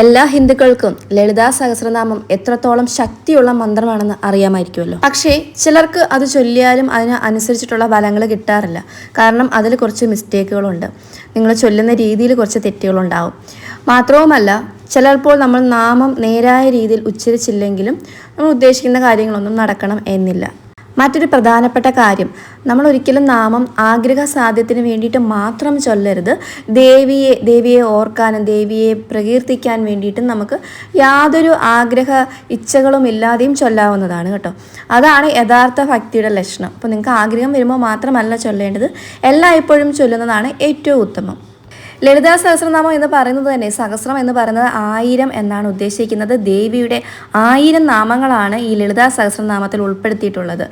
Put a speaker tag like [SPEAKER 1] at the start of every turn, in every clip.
[SPEAKER 1] എല്ലാ ഹിന്ദുക്കൾക്കും ലളിതാ സഹസ്രനാമം എത്രത്തോളം ശക്തിയുള്ള മന്ത്രമാണെന്ന് അറിയാമായിരിക്കുമല്ലോ. പക്ഷേ ചിലർക്ക് അത് ചൊല്ലിയാലും അതിന് അനുസരിച്ചിട്ടുള്ള ഫലങ്ങൾ കിട്ടാറില്ല. കാരണം അതിൽ കുറച്ച് മിസ്റ്റേക്കുകളുണ്ട്. നിങ്ങൾ ചൊല്ലുന്ന രീതിയിൽ കുറച്ച് തെറ്റുകളുണ്ടാവും. മാത്രവുമല്ല ചിലപ്പോൾ നമ്മൾ നാമം നേരായ രീതിയിൽ ഉച്ചരിച്ചില്ലെങ്കിലും നമ്മൾ ഉദ്ദേശിക്കുന്ന കാര്യങ്ങളൊന്നും നടക്കണം എന്നില്ല. മറ്റൊരു പ്രധാനപ്പെട്ട കാര്യം. നമ്മൾ ഒരിക്കലും നാമം ആഗ്രഹ സാധ്യത്തിന് വേണ്ടിയിട്ട് മാത്രം ചൊല്ലരുത്. ദേവിയെ ദേവിയെ ഓർക്കാനും ദേവിയെ പ്രകീർത്തിക്കാൻ വേണ്ടിയിട്ടും നമുക്ക് യാതൊരു ആഗ്രഹ ഇച്ഛകളും ഇല്ലാതെയും ചൊല്ലാവുന്നതാണ് കേട്ടോ. അതാണ് യഥാർത്ഥ ഭക്തിയുടെ ലക്ഷണം. അപ്പോൾ നിങ്ങൾക്ക് ആഗ്രഹം വരുമ്പോൾ മാത്രമല്ല ചൊല്ലേണ്ടത്. എല്ലായ്പ്പോഴും ചൊല്ലുന്നതാണ് ഏറ്റവും ഉത്തമം. ലളിതാ സഹസ്രനാമം എന്ന് പറയുന്നത് തന്നെ സഹസ്രം എന്ന് പറയുന്നത് ആയിരം എന്നാണ് ഉദ്ദേശിക്കുന്നത്. ദേവിയുടെ ആയിരം നാമങ്ങളാണ് ഈ ലളിതാ സഹസ്രനാമത്തിൽ ഉൾപ്പെടുത്തിയിട്ടുള്ളത്.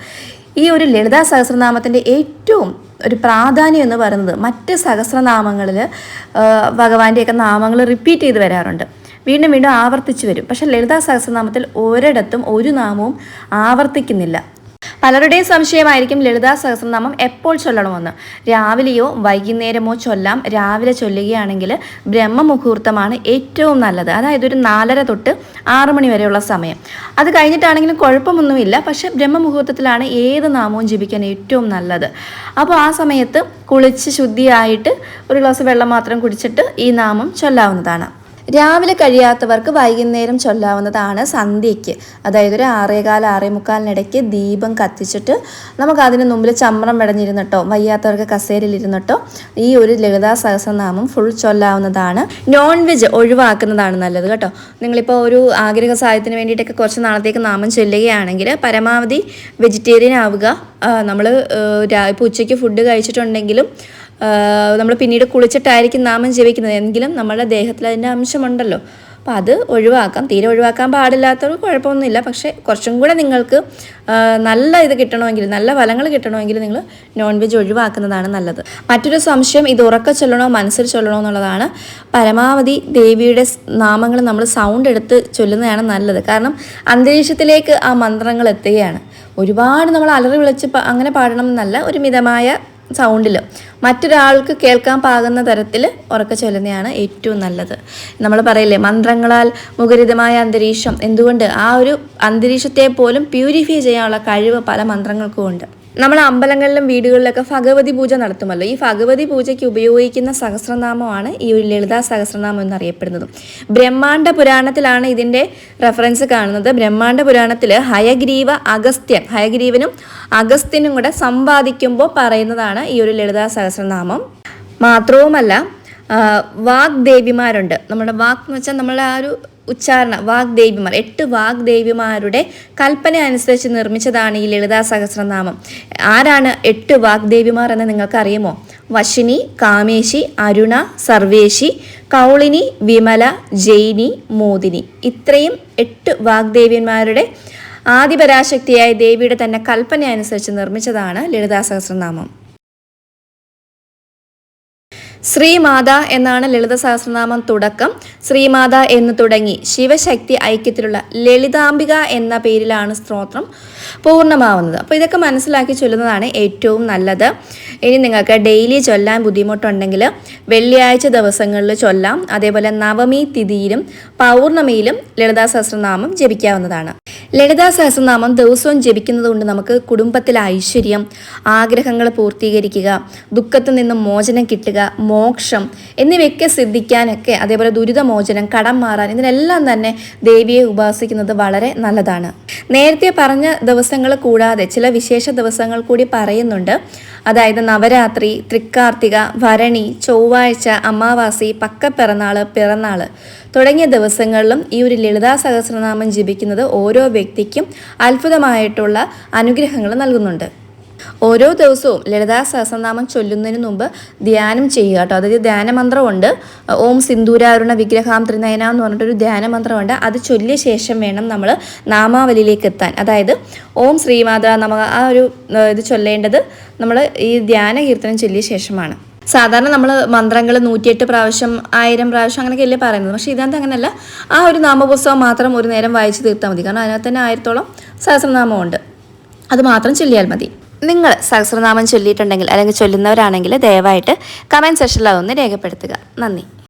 [SPEAKER 1] ഈ ഒരു ലളിതാ സഹസ്രനാമത്തിന്റെ ഏറ്റവും ഒരു പ്രാധാന്യം എന്ന് പറയുന്നത് മറ്റ് സഹസ്രനാമങ്ങളിൽ ഭഗവാന്റെയൊക്കെ നാമങ്ങൾ റിപ്പീറ്റ് ചെയ്ത് വരാറുണ്ട്. വീണ്ടും വീണ്ടും ആവർത്തിച്ചു വരും. പക്ഷേ ലളിതാ സഹസ്രനാമത്തിൽ ഒരിടത്തും ഒരു നാമവും ആവർത്തിക്കുന്നില്ല. പലരുടെയും സംശയമായിരിക്കും ലളിതാ സഹസ്രനാമം എപ്പോൾ ചൊല്ലണമെന്ന്. രാവിലെയോ വൈകുന്നേരമോ ചൊല്ലാം രാവിലെ ചൊല്ലുകയാണെങ്കിൽ ബ്രഹ്മമുഹൂർത്തമാണ് ഏറ്റവും നല്ലത്. അതായത് ഒരു നാലര തൊട്ട് ആറ് മണി വരെയുള്ള സമയം. അത് കഴിഞ്ഞിട്ടാണെങ്കിലും കുഴപ്പമൊന്നുമില്ല. പക്ഷേ ബ്രഹ്മമുഹൂർത്തത്തിലാണ് ഏത് നാമവും ജപിക്കാൻ ഏറ്റവും നല്ലത്. അപ്പോൾ ആ സമയത്ത് കുളിച്ച് ശുദ്ധിയായിട്ട് ഒരു ഗ്ലാസ് വെള്ളം മാത്രം കുടിച്ചിട്ട് ഈ നാമം ചൊല്ലാവുന്നതാണ്. രാവിലെ കഴിയാത്തവർക്ക് വൈകുന്നേരം ചൊല്ലാവുന്നതാണ് സന്ധ്യയ്ക്ക്. അതായത് ഒരു ആറേകാൽ ആറേ മുക്കാലിനിടയ്ക്ക് ദീപം കത്തിച്ചിട്ട് നമുക്ക് അതിന് മുമ്പിൽ ചമ്രം വെടഞ്ഞിരുന്നിട്ടോ വയ്യാത്തവർക്ക് കസേരയിലിരുന്നിട്ടോ ഈ ഒരു ലളിതാ സഹസ്രനാമം ഫുൾ ചൊല്ലാവുന്നതാണ്. നോൺ വെജ് ഒഴിവാക്കുന്നതാണ് നല്ലത് കേട്ടോ. നിങ്ങളിപ്പോൾ ഒരു ആഗ്രഹ സഹായത്തിന് വേണ്ടിയിട്ടൊക്കെ കുറച്ച് നാളത്തേക്ക് നാമം ചൊല്ലുകയാണെങ്കിൽ പരമാവധി വെജിറ്റേറിയൻ ആവുക. നമ്മൾ ഇപ്പോൾ ഉച്ചയ്ക്ക് ഫുഡ് കഴിച്ചിട്ടുണ്ടെങ്കിലും നമ്മൾ പിന്നീട് കുളിച്ചിട്ടായിരിക്കും നാമം ജപിക്കുന്നത്. എങ്കിലും നമ്മുടെ ദേഹത്തിൽ അതിന്റെ അംശമുണ്ടല്ലോ. അപ്പോൾ അത് ഒഴിവാക്കാം. തീരെ ഒഴിവാക്കാൻ പാടില്ലാത്തവർക്ക് കുഴപ്പമൊന്നുമില്ല. പക്ഷേ കുറച്ചും കൂടെ നിങ്ങൾക്ക് നല്ല ഇത് കിട്ടണമെങ്കിൽ നല്ല ഫലങ്ങൾ കിട്ടണമെങ്കിൽ നിങ്ങൾ നോൺ വെജ് ഒഴിവാക്കുന്നതാണ് നല്ലത്. മറ്റൊരു സംശയം ഇത് ഉറക്ക ചൊല്ലണോ മനസ്സിൽ ചൊല്ലണോ എന്നുള്ളതാണ്. പരമാവധി ദേവിയുടെ നാമങ്ങൾ നമ്മൾ സൗണ്ട് എടുത്ത് ചൊല്ലുന്നതാണ് നല്ലത്. കാരണം അന്തരീക്ഷത്തിലേക്ക് ആ മന്ത്രങ്ങൾ എത്തുകയാണ്. ഒരുപാട് നമ്മൾ അലറി വിളിച്ച് അങ്ങനെ പാടണം എന്നല്ല. ഒരു മിതമായ സൗണ്ടിൽ മറ്റൊരാൾക്ക് കേൾക്കാൻ പാകുന്ന തരത്തിൽ ഉറക്ക ചൊല്ലുന്നതാണ് ഏറ്റവും നല്ലത്. നമ്മൾ പറയില്ലേ മന്ത്രങ്ങളാൽ മുഖരിതമായ അന്തരീക്ഷം. എന്തുകൊണ്ട്? ആ ഒരു അന്തരീക്ഷത്തെ പോലും പ്യൂരിഫൈ ചെയ്യാനുള്ള കഴിവ് പല മന്ത്രങ്ങൾക്കും ഉണ്ട്. നമ്മൾ അമ്പലങ്ങളിലും വീടുകളിലൊക്കെ ഭഗവതി പൂജ നടത്തുമല്ലോ. ഈ ഭഗവതി പൂജയ്ക്ക് ഉപയോഗിക്കുന്ന സഹസ്രനാമമാണ് ഈ ഒരു ലളിതാ സഹസ്രനാമം എന്നറിയപ്പെടുന്നത്. ബ്രഹ്മാണ്ഡ പുരാണത്തിലാണ് ഇതിന്റെ റെഫറൻസ് കാണുന്നത്. ബ്രഹ്മാണ്ഡ പുരാണത്തിൽ ഹയഗ്രീവ അഗസ്ത്യൻ ഹയഗ്രീവനും അഗസ്ത്യനും കൂടെ സമ്പാദിക്കുമ്പോൾ പറയുന്നതാണ് ഈ ഒരു ലളിതാ സഹസ്രനാമം. മാത്രവുമല്ല വാഗ്ദേവിമാരുണ്ട്. നമ്മുടെ വാക്ക് എന്ന് വെച്ചാൽ നമ്മളെ ആ ഒരു ഉച്ചാരണ വാഗ്ദേവിമാർ എട്ട് വാഗ്ദേവിമാരുടെ കൽപ്പന അനുസരിച്ച് നിർമ്മിച്ചതാണ് ഈ ലളിതാ സഹസ്രനാമം. ആരാണ് എട്ട് വാഗ്ദേവിമാർ എന്ന് നിങ്ങൾക്ക് അറിയുമോ വശിനി കാമേശി അരുണ സർവേശി കൗളിനി വിമല ജൈനി മോദിനി. ഇത്രയും എട്ട് വാഗ്ദേവിമാരുടെ ആദിപരാശക്തിയായ ദേവിയുടെ തന്നെ കൽപ്പന അനുസരിച്ച് നിർമ്മിച്ചതാണ് ലളിതാ സഹസ്രനാമം. ശ്രീമാത എന്നാണ് ലളിത സഹസ്രനാമം തുടക്കം. ശ്രീമാത എന്ന് തുടങ്ങി. ശിവശക്തി ഐക്യത്തിലുള്ള ലളിതാംബിക എന്ന പേരിലാണ് സ്ത്രോത്രം പൂർണമാവുന്നത്. അപ്പോൾ ഇതൊക്കെ മനസ്സിലാക്കി ചൊല്ലുന്നതാണ് ഏറ്റവും നല്ലത്. ഇനി നിങ്ങൾക്ക് ഡെയിലി ചൊല്ലാൻ ബുദ്ധിമുട്ടുണ്ടെങ്കിൽ വെള്ളിയാഴ്ച ദിവസങ്ങളിൽ ചൊല്ലാം. അതേപോലെ നവമി തിഥിയിലും പൗർണമിയിലും ലളിതാ സഹസ്രനാമം ജപിക്കാവുന്നതാണ്. ലളിതാ സഹസ്രനാമം ദിവസവും ജപിക്കുന്നത് കൊണ്ട് നമുക്ക് കുടുംബത്തിലെ ഐശ്വര്യം ആഗ്രഹങ്ങൾ പൂർത്തീകരിക്കുക ദുഃഖത്തിൽ നിന്നും മോചനം കിട്ടുക മോക്ഷം എന്നിവയൊക്കെ സിദ്ധിക്കാനൊക്കെ അതേപോലെ ദുരിതമോചനം കടം മാറാൻ ഇതിനെല്ലാം തന്നെ ദേവിയെ ഉപാസിക്കുന്നത് വളരെ നല്ലതാണ്. നേരത്തെ പറഞ്ഞ ദിവസങ്ങൾ കൂടാതെ ചില വിശേഷ ദിവസങ്ങൾ കൂടി പറയുന്നുണ്ട്. അതായത് നവരാത്രി തൃക്കാർത്തിക ഭരണി ചൊവ്വാഴ്ച അമാവാസി പക്കപ്പിറന്നാൾ പിറന്നാൾ തുടങ്ങിയ ദിവസങ്ങളിലും ഈ ഒരു ലളിതാ സഹസ്രനാമം ജപിക്കുന്നത് ഓരോ വ്യക്തിക്കും അത്ഭുതമായിട്ടുള്ള അനുഗ്രഹങ്ങൾ നൽകുന്നുണ്ട്. ഓരോ ദിവസവും ലളിതാ സഹസ്രനാമം ചൊല്ലുന്നതിന് മുമ്പ് ധ്യാനം ചെയ്യുക കേട്ടോ. അതായത് ധ്യാനമന്ത്രമുണ്ട്. ഓം സിന്ദൂരാരുണ വിഗ്രഹാം ത്രിനയന എന്ന് പറഞ്ഞിട്ടൊരു ധ്യാനമന്ത്രമുണ്ട്. അത് ചൊല്ലിയ ശേഷം വേണം നമ്മൾ നാമാവലിയിലേക്ക് എത്താൻ. അതായത് ഓം ശ്രീമാത നമ ആ ഒരു ഇത് ചൊല്ലേണ്ടത് നമ്മൾ ഈ ധ്യാന കീർത്തനം ചൊല്ലിയ ശേഷമാണ്. സാധാരണ നമ്മൾ മന്ത്രങ്ങൾ നൂറ്റിയെട്ട് പ്രാവശ്യം ആയിരം പ്രാവശ്യം അങ്ങനെയൊക്കെ അല്ലേ പറയുന്നത്. പക്ഷേ ഇതിനകത്ത് അങ്ങനെയല്ല. ആ ഒരു നാമപുസ്തകം മാത്രം ഒരു നേരം വായിച്ച് തീർത്താൽ മതി. കാരണം അതിനകത്ത് തന്നെ ആയിരത്തോളം സഹസ്രനാമമുണ്ട്. അത് മാത്രം ചൊല്ലിയാൽ മതി. നിങ്ങൾ സഹസ്രനാമം ചൊല്ലിയിട്ടുണ്ടെങ്കിൽ അല്ലെങ്കിൽ ചൊല്ലുന്നവരാണെങ്കിൽ ദയവായിട്ട് കമന്റ് സെക്ഷനിൽ അതൊന്ന് രേഖപ്പെടുത്തുക. നന്ദി.